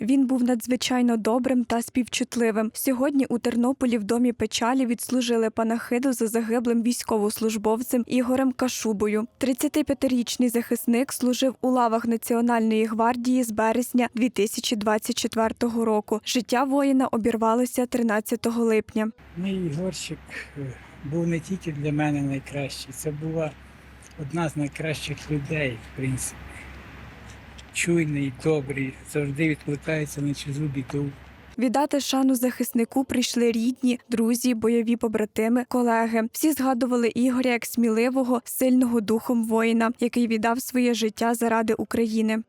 Він був надзвичайно добрим та співчутливим. Сьогодні у Тернополі в домі печалі відслужили панахиду за загиблим військовослужбовцем Ігорем Кашубою. 35-річний захисник служив у лавах Національної гвардії з березня 2024 року. Життя воїна обірвалося 13 липня. Мій Ігорчик е, був не тільки для мене найкращий, це була одна з найкращих людей, в принципі. Чуйний, добрий, завжди відкликається на чужу біду. Віддати шану захиснику прийшли рідні, друзі, бойові побратими, колеги. Всі згадували Ігоря як сміливого, сильного духом воїна, який віддав своє життя заради України.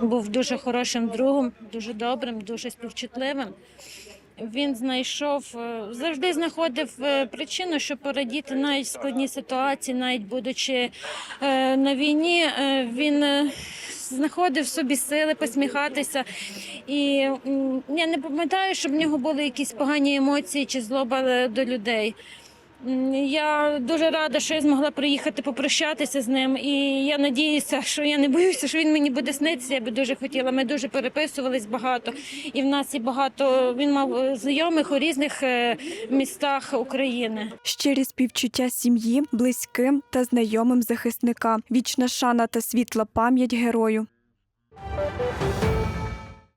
Був дуже хорошим другом, дуже добрим, дуже співчутливим. Він знайшов, е, завжди знаходив е, причину, щоб порадіти навіть в складній ситуації, навіть будучи е, на війні, він знаходив в собі сили посміхатися. І я не пам'ятаю, щоб в нього були якісь погані емоції чи злоба до людей. Я дуже рада, що я змогла приїхати попрощатися з ним. І я надіюся, що я не боюся, що він мені буде снитися. Я би дуже хотіла. Ми дуже переписувались багато, і в нас є багато. Він мав е, знайомих у різних е, містах України. Щирі співчуття сім'ї, близьким та знайомим захисника, вічна шана та світла пам'ять герою.